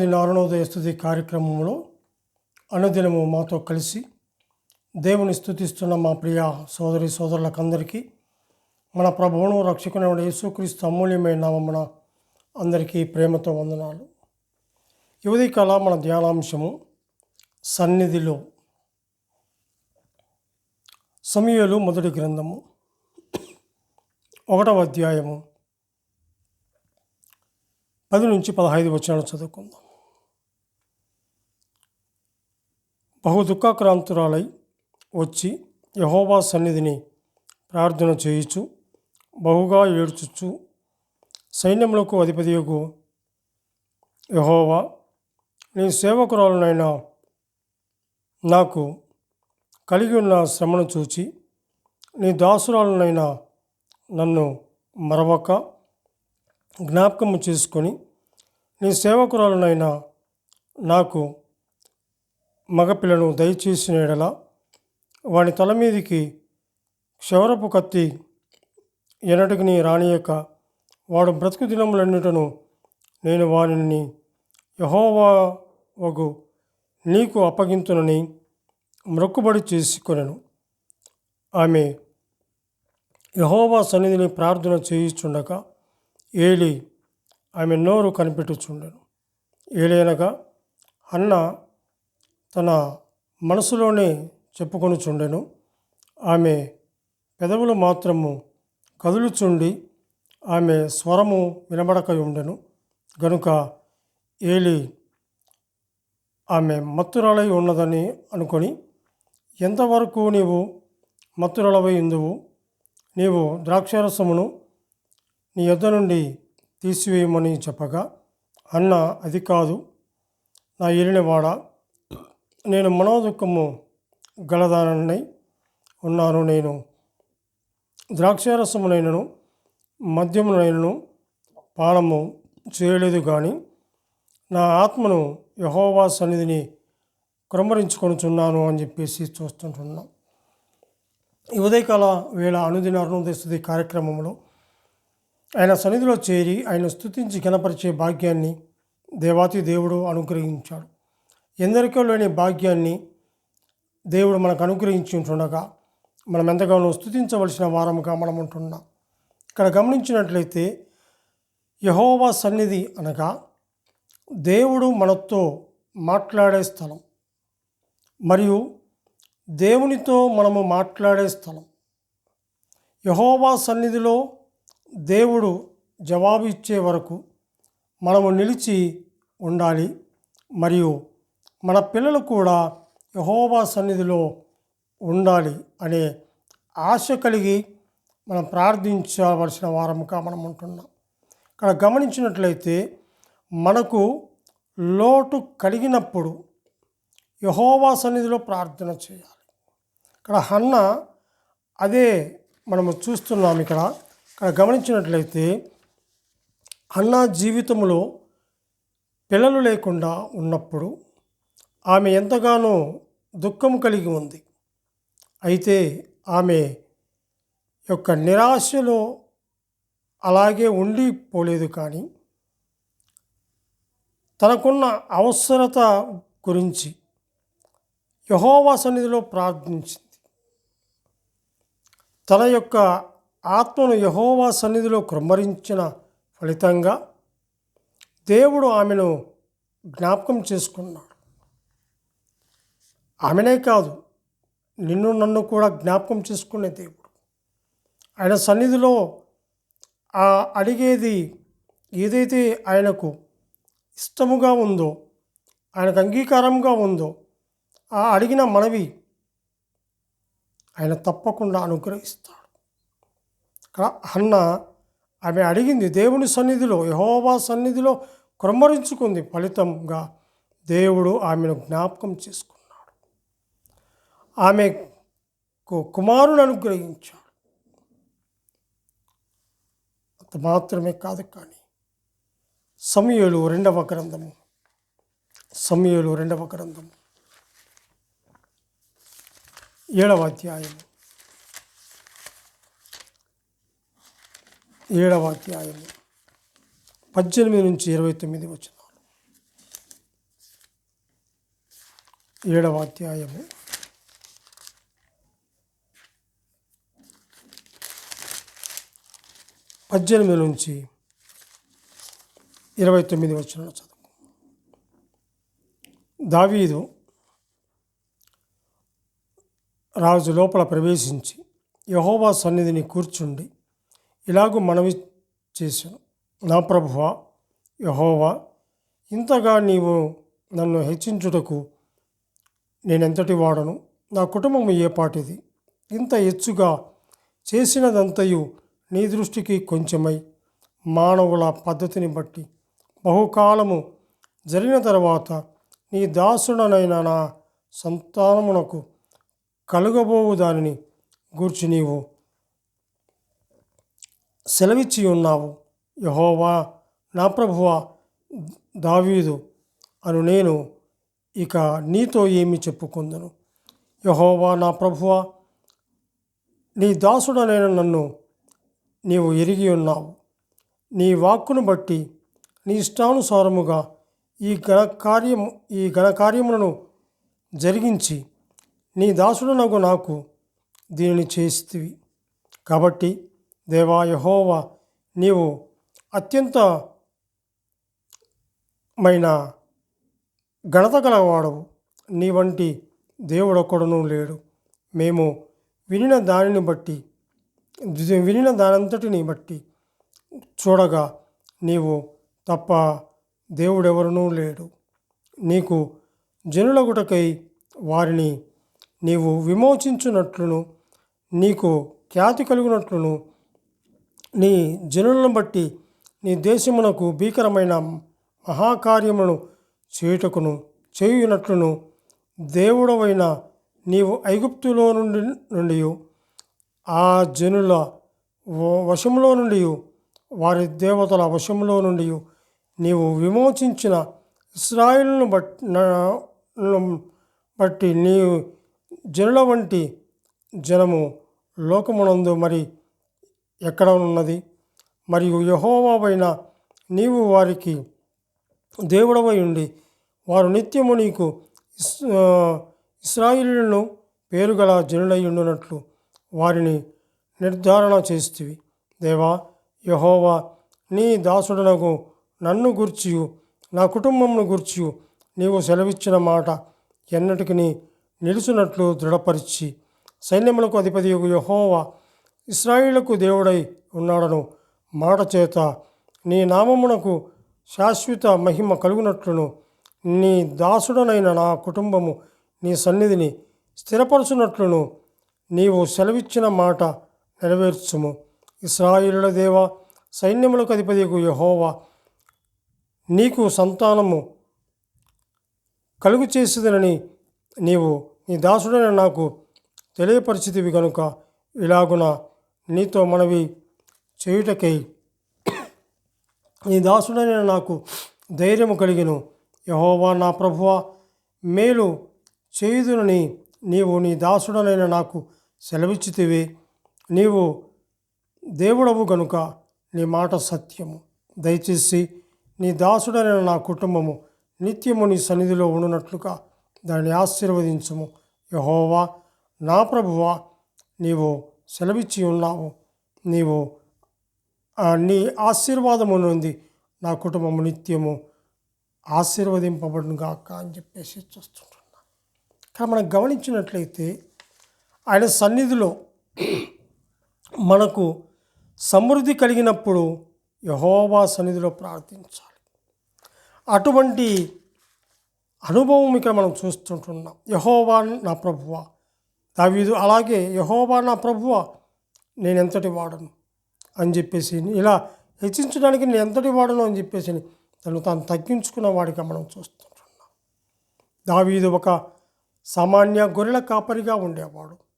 అనుదిన అరుణోదయ స్థుతి కార్యక్రమంలో అనుదినము మాతో కలిసి దేవుని స్థుతిస్తున్న మా ప్రియ సోదరి సోదరులకందరికీ మన ప్రభువును రక్షకునైన యేసుక్రీస్తు అమూల్యమైన నామమున అందరికీ ప్రేమతో వందనాలు. యువతి కళ మన ధ్యానాంశము సన్నిధిలో. సమయలు మొదటి గ్రంథము ఒకటవ అధ్యాయము పది నుంచి పదహైదు వచనాలు చదువుకుందాం. బహు దుఃఖాక్రాంతురాలై వచ్చి యహోవా సన్నిధిని ప్రార్థన చేయుచు బహుగా ఏడ్చుచు సైన్యములకు అధిపతియకు యహోవా నీ సేవకురాలునైనా నాకు కలిగి ఉన్న శ్రమను చూచి నీ దాసురాలునైనా నన్ను మరవక జ్ఞాపకము చేసుకొని నీ సేవకురాలునైనా నాకు మగపిల్లను దయచేసిన ఎడల వాని తల మీదికి క్షవరపు కత్తి ఎనటికి రానియక వాడు బ్రతుకు దినములన్నిటను నేను వానిని యహోవాకు నీకు అప్పగింతునని మ్రొక్కుబడి చేసుకొనెను. ఆమె యహోవా సన్నిధిని ప్రార్థన చేయుచుండగా ఏలి ఆమె నోరు కనిపెట్టుచుండెను. ఏలైనగా అన్న తన మనసులోనే చెప్పుకొనుచుండెను ఆమె పెదవులు మాత్రము కదులుచుండి ఆమె స్వరము వినబడక ఉండెను గనుక ఏలి ఆమె మత్తురాలై ఉన్నదని అనుకొని ఎంతవరకు నీవు మత్తురలవై ఉందువు? నీవు ద్రాక్షారసమును నీ యొద్ద నుండి తీసివేయమని చెప్పగా అన్న అది కాదు. నా ఏలినవాడా నేను మనోదుఖము గలదానై ఉన్నాను నేను. ద్రాక్షారసమునైనను మద్యమునైనను పానము చేయలేదు కానీ నా ఆత్మను యహోవా సన్నిధిని క్రమరించుకొనుచున్నాను అని చెప్పేసి చూస్తుంటున్నాం. ఈ ఉదయకాల వేళ అనుదిన అరుణోదయ కార్యక్రమంలో ఆయన సన్నిధిలో చేరి ఆయన స్థుతించి గణపరిచే భాగ్యాన్ని దేవాతి దేవుడు అనుగ్రహించాడు. ఎందరికో లేని భాగ్యాన్ని దేవుడు మనకు అనుగ్రహించి ఉంటుండగా మనం ఎంతగానో స్తుతించవలసిన వారముగా మనం ఉంటున్నాం ఇక్కడ గమనించినట్లయితే యహోవా సన్నిధి అనగా దేవుడు మనతో మాట్లాడే స్థలం మరియు దేవునితో మనము మాట్లాడే స్థలం. యహోవా సన్నిధిలో దేవుడు జవాబు ఇచ్చే వరకు మనము నిలిచి ఉండాలి మరియు మన పిల్లలు కూడా యహోవా సన్నిధిలో ఉండాలి అనే ఆశ కలిగి మనం ప్రార్థించవలసిన వారముగా మనం ఉంటున్నాం. ఇక్కడ గమనించినట్లయితే మనకు లోటు కలిగినప్పుడు యహోవా సన్నిధిలో ప్రార్థన చేయాలి. ఇక్కడ హన్న అదే మనము చూస్తున్నాం ఇక్కడ. ఇక్కడ గమనించినట్లయితే అన్న జీవితంలో పిల్లలు లేకుండా ఉన్నప్పుడు ఆమె ఎంతగానో దుఃఖం కలిగి ఉంది. అయితే ఆమె యొక్క నిరాశలో అలాగే ఉండిపోలేదు కానీ తనకున్న అవసరత గురించి యహోవా సన్నిధిలో ప్రార్థించింది. తన యొక్క ఆత్మను యహోవా సన్నిధిలో క్రమరించిన ఫలితంగా దేవుడు ఆమెను జ్ఞాపకం చేసుకున్నాడు. ఆమెనే కాదు నిన్ను నన్ను కూడా జ్ఞాపకం చేసుకునే దేవుడు. ఆయన సన్నిధిలో ఆ అడిగేది ఏదైతే ఆయనకు ఇష్టముగా ఉందో ఆయనకు అంగీకారంగా ఉందో ఆ అడిగిన మనవి ఆయన తప్పకుండా అనుగ్రహిస్తాడు. ఇక్కడ అన్న ఆమె అడిగింది దేవుని సన్నిధిలో యహోవా సన్నిధిలో క్రమరించుకుంది ఫలితంగా దేవుడు ఆమెను జ్ఞాపకం చేసుకుంది ఆమెకు కుమారుని అనుగ్రహించాడు. అంత మాత్రమే కాదు కానీ సమయలు రెండవ గ్రంథము. సమయలు రెండవ గ్రంథము. ఏడవ అధ్యాయం ఏడవ అధ్యాయం పద్దెనిమిది నుంచి ఇరవై తొమ్మిది వచ్చినాలు ఏడవ అధ్యాయము. పద్దెనిమిది నుంచి ఇరవై తొమ్మిది వచ్చిన చదువు. దావీదు రాజు లోపల ప్రవేశించి యహోవా సన్నిధిని కూర్చుండి ఇలాగూ మనవి చేశాను. నా ప్రభువ యహోవా ఇంతగా నీవు నన్ను హెచ్చించుటకు నేనెంతటి వాడను? నా కుటుంబం ఏపాటిది ఇంత ఎచ్చుగా చేసినదంతయు నీ దృష్టికి కొంచెమై మానవుల పద్ధతిని బట్టి బహుకాలము జరిగిన తర్వాత నీ దాసుడనైన నా సంతానమునకు కలుగబోవు దానిని గూర్చి నీవు సెలవిచ్చి ఉన్నావు. యహోవా నా ప్రభువ దావీదు అను నేను ఇక నీతో ఏమి చెప్పుకుందను? యహోవా నా ప్రభువ నీ దాసుడనైన నన్ను నీవు ఎరిగి ఉన్నావు. నీ వాక్కును బట్టి నీ ఇష్టానుసారముగా ఈ ఘనకార్యము ఈ ఘనకార్యములను జరిగించి నీ దాసుడనగు నాకు దీనిని చేస్తివి కాబట్టి దేవా యహోవా నీవు అత్యంత మైన ఘనత గలవాడవు. నీ వంటి దేవుడొక్కడును లేడు. మేము వినిన దానిని బట్టి వినిన దానంతటిని బట్టి చూడగా నీవు తప్ప దేవుడెవరనూ లేడు. నీకు జనులగుటకై వారిని నీవు విమోచించునట్లును నీకు ఖ్యాతి కలుగునట్లును నీ జనులను బట్టి నీ దేశమునకు భీకరమైన మహాకార్యములను చేయుటకును చేయునట్లును దేవుడవైన నీవు ఐగుప్తులో నుండి నుండి ఆ జనుల వశంలో నుండి వారి దేవతల వశంలో నుండి నీవు విమోచించిన ఇస్రాయిల్ను బట్టి బట్టి నీ జనుల వంటి జనము లోకమునందు మరి ఎక్కడ ఉన్నది? మరియు యహోవావైన నీవు వారికి దేవుడవై ఉండి వారు నిత్యము నీకు ఇస్ ఆ, పేరుగల జనులై ఉండునట్లు వారిని నిర్ధారణ చేస్తివి. దేవా యహోవా నీ దాసుడనకు నన్ను గుర్చియు నా కుటుంబమును గుర్చియు నీవు సెలవిచ్చిన మాట ఎన్నటికి నిలుచున్నట్లు దృఢపరిచి సైన్యములకు అధిపతి యహోవా ఇస్రాయిలకు దేవుడై ఉన్నాడను మాట చేత నీ నామమునకు శాశ్వత మహిమ కలుగునట్లును నీ దాసుడనైన నా కుటుంబము నీ సన్నిధిని స్థిరపరచునట్లును నీవు సెలవిచ్చిన మాట నెరవేర్చుము. ఇస్రాయిలుల దేవ సైన్యములకు అధిపతికు యహోవా నీకు సంతానము కలుగు చేసేదనని నీవు నీ దాసుడని నాకు తెలియపరిచితివి కనుక ఇలాగున నీతో మనవి చేయుటకై నీ దాసుడని నాకు ధైర్యము కలిగిను. యహోవా నా ప్రభువ మేలు చేయుదునని నీవు నీ దాసుడనైన నాకు సెలవిచ్చితివి. నీవు దేవుడవు గనుక నీ మాట సత్యము. దయచేసి నీ దాసుడైన నా కుటుంబము నిత్యము నీ సన్నిధిలో ఉండునట్లుగా దాన్ని ఆశీర్వదించము. యహోవా నా ప్రభువా నీవు సెలవిచ్చి ఉన్నావు. నీవు నీ ఆశీర్వాదము నుండి నా కుటుంబము నిత్యము ఆశీర్వదింపబడును గాక అని చెప్పేసి చూస్తుంటున్నా. కానీ మనం గమనించినట్లయితే ఆయన సన్నిధిలో మనకు సమృద్ధి కలిగినప్పుడు యహోవా సన్నిధిలో ప్రార్థించాలి. అటువంటి అనుభవం ఇక్కడ మనం చూస్తుంటున్నాం. యహోవా నా ప్రభువ. దావీదు అలాగే యహోవా నా ప్రభువ నేను ఎంతటి వాడను అని చెప్పేసి ఇలా హెచ్చించడానికి నేను ఎంతటి వాడను అని చెప్పేసి తను తాను తగ్గించుకున్న వాడిగా మనం చూస్తుంటున్నాం. దావీదు ఒక సామాన్య గొర్రెల కాపరిగా ఉండేవాడు.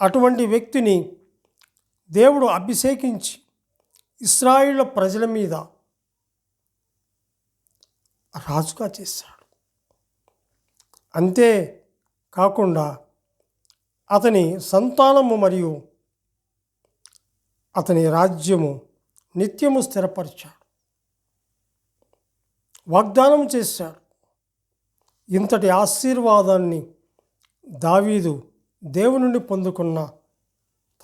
అటువంటి వ్యక్తిని దేవుడు అభిషేకించి ఇస్రాయిల ప్రజల మీద రాజుగా చేశాడు. అంతే కాకుండా అతని సంతానము మరియు అతని రాజ్యము నిత్యము స్థిరపరిచాడు. వాగ్దానం చేశాడు. ఇంతటి ఆశీర్వాదాన్ని దావీదు దేవుని పొందుకున్న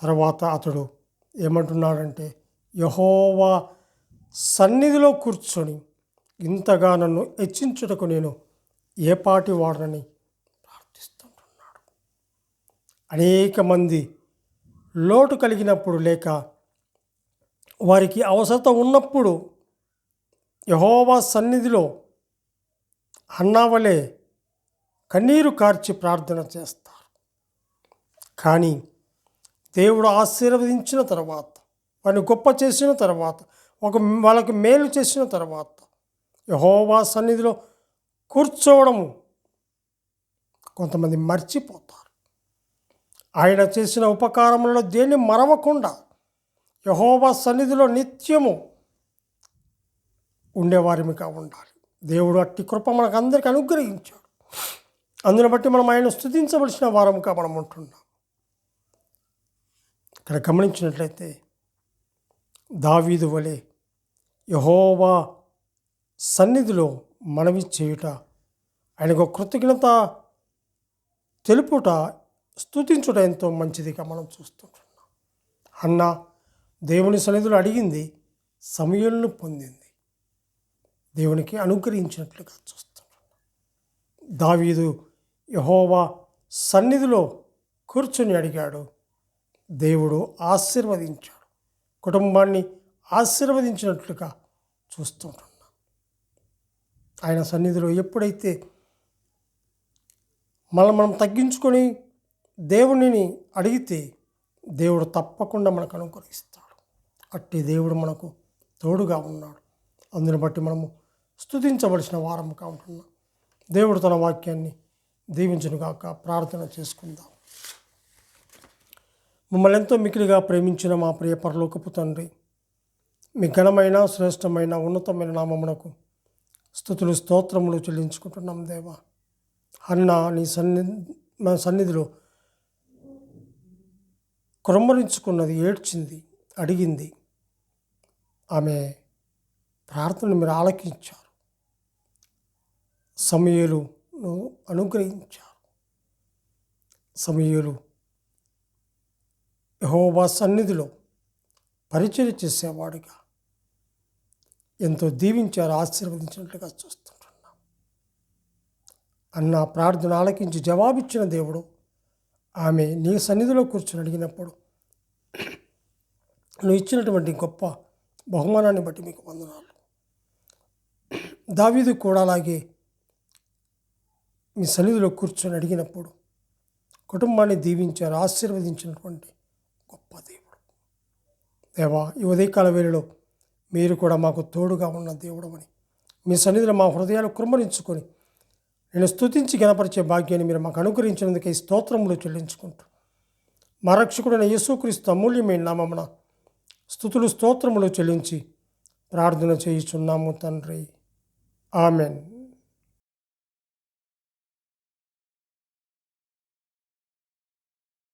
తర్వాత అతడు ఏమంటున్నాడంటే యహోవా సన్నిధిలో కూర్చొని ఇంతగా నన్ను హెచ్చించుటకు నేను ఏ పాటి వాడనని ప్రార్థిస్తుంటున్నాడు. అనేక మంది లోటు కలిగినప్పుడు లేక వారికి అవసరత ఉన్నప్పుడు యహోవా సన్నిధిలో అన్నావలే కన్నీరు కార్చి ప్రార్థన చేస్తారు కానీ దేవుడు ఆశీర్వదించిన తర్వాత వాడిని గొప్ప చేసిన తర్వాత ఒక వాళ్ళకి మేలు చేసిన తర్వాత యహోవా సన్నిధిలో కూర్చోవడము కొంతమంది మర్చిపోతారు. ఆయన చేసిన ఉపకారములలో దేన్ని మరవకుండా యహోవా సన్నిధిలో నిత్యము ఉండేవారిమిగా ఉండాలి. దేవుడు అట్టి కృప మనకు అందరికీ అనుగ్రహించాడు. అందుని బట్టి మనం ఆయన స్థుతించవలసిన వారముగా మనం ఉంటున్నాం. ఇక్కడ గమనించినట్లయితే దావీదు వలె యహోవా సన్నిధిలో మనవి చేయుట ఆయనకు కృతజ్ఞత తెలుపుట స్థుతించుట ఎంతో మంచిదిగా మనం చూస్తుంటున్నాం. అన్న దేవుని సన్నిధిలో అడిగింది సమయంను పొందింది. దేవునికి అనుగ్రహించినట్లుగా చూస్తున్నాం దావీదు యహోవా సన్నిధిలో కూర్చొని అడిగాడు దేవుడు ఆశీర్వదించాడు. కుటుంబాన్ని ఆశీర్వదించినట్లుగా చూస్తుంటున్నాం. ఆయన సన్నిధిలో ఎప్పుడైతే మనం మనం తగ్గించుకొని దేవునిని అడిగితే దేవుడు తప్పకుండా మనకు అనుగ్రహిస్తాడు. అట్టి దేవుడు మనకు తోడుగా ఉన్నాడు. అందుని బట్టి మనము స్తుతించవలసిన వారముగా ఉంటున్నాం. దేవుడు తన వాక్యాన్ని దీవించునుగాక ప్రార్థన చేసుకుందాం. మమ్మల్ని ఎంతో మిక్కిలిగా ప్రేమించిన మా ప్రియ పరలోకపు తండ్రి. మీ ఘనమైన శ్రేష్టమైన ఉన్నతమైన నామమునకు స్థుతులు స్తోత్రములు చెల్లించుకుంటున్నాం దేవా. అన్న నీ సన్ని మా సన్నిధిలో కురంబరించుకున్నది ఏడ్చింది అడిగింది. ఆమె ప్రార్థనను మీరు ఆలకించారు. సమయలు అనుగ్రహించారు. సమయలు యహోవా సన్నిధిలో పరిచయం చేసేవాడిగా. ఎంతో దీవించారు ఆశీర్వదించినట్లుగా చూస్తుంటున్నాం. అన్న ప్రార్థన ఆలకించి జవాబిచ్చిన దేవుడు ఆమె నీ సన్నిధిలో కూర్చొని అడిగినప్పుడు నువ్వు ఇచ్చినటువంటి గొప్ప బహుమానాన్ని బట్టి మీకు వందనాలు. దావీదు కూడా అలాగే మీ సన్నిధిలో కూర్చొని అడిగినప్పుడు కుటుంబాన్ని దీవించారు ఆశీర్వదించినటువంటి గొప్ప దేవుడు దేవా ఈ ఉదయకాల వేళలో మీరు కూడా మాకు తోడుగా ఉన్న దేవుడు అని మీ సన్నిధిలో మా హృదయాలు కుమ్మరించుకొని నేను స్తుతించి గణపరిచే భాగ్యాన్ని మీరు మాకు అనుగ్రహించినందుకే ఈ స్తోత్రములు చెల్లించుకుంటూ. మా రక్షకుడైన యేసుక్రీస్తు అమూల్యమైన నామమున స్థుతులు స్తోత్రములు చెల్లించి ప్రార్థన చేయుచున్నాము తండ్రి. ఆమెన్.